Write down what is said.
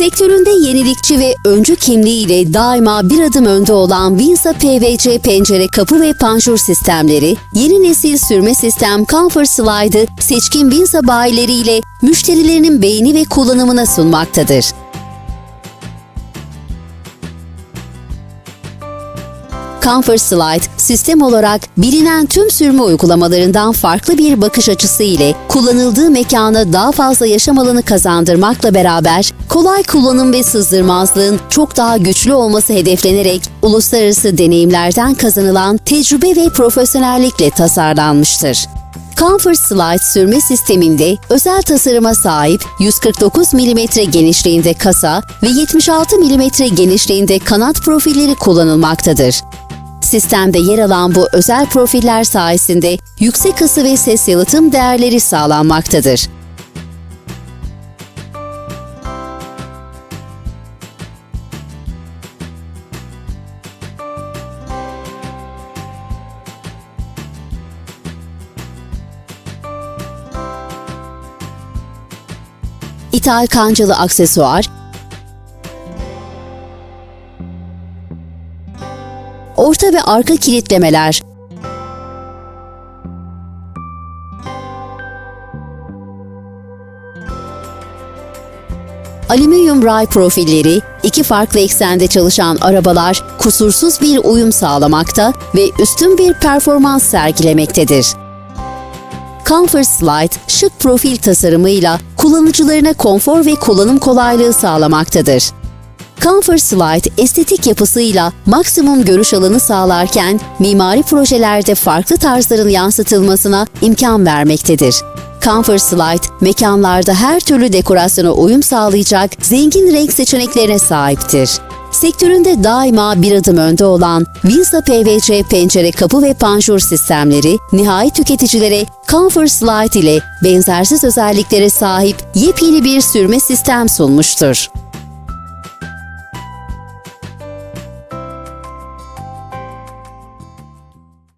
Sektöründe yenilikçi ve öncü kimliğiyle daima bir adım önde olan Winsa PVC pencere kapı ve panjur sistemleri, yeni nesil sürme sistem Comfort Slide'ı seçkin Winsa bayileriyle müşterilerinin beğeni ve kullanımına sunmaktadır. Comfort Slide, sistem olarak bilinen tüm sürme uygulamalarından farklı bir bakış açısı ile kullanıldığı mekana daha fazla yaşam alanı kazandırmakla beraber kolay kullanım ve sızdırmazlığın çok daha güçlü olması hedeflenerek uluslararası deneyimlerden kazanılan tecrübe ve profesyonellikle tasarlanmıştır. Comfort Slide sürme sisteminde özel tasarıma sahip 149 mm genişliğinde kasa ve 76 mm genişliğinde kanat profilleri kullanılmaktadır. Sistemde yer alan bu özel profiller sayesinde yüksek ısı ve ses yalıtım değerleri sağlanmaktadır. İthal kancalı aksesuar, orta ve arka kilitlemeler, alüminyum ray profilleri, iki farklı eksende çalışan arabalar kusursuz bir uyum sağlamakta ve üstün bir performans sergilemektedir. Comfort Slide, şık profil tasarımıyla kullanıcılarına konfor ve kullanım kolaylığı sağlamaktadır. Comfort Slide estetik yapısıyla maksimum görüş alanı sağlarken mimari projelerde farklı tarzların yansıtılmasına imkan vermektedir. Comfort Slide, mekanlarda her türlü dekorasyona uyum sağlayacak zengin renk seçeneklerine sahiptir. Sektöründe daima bir adım önde olan Winsa PVC pencere kapı ve panjur sistemleri, nihai tüketicilere Comfort Slide ile benzersiz özelliklere sahip yepyeni bir sürme sistem sunmuştur.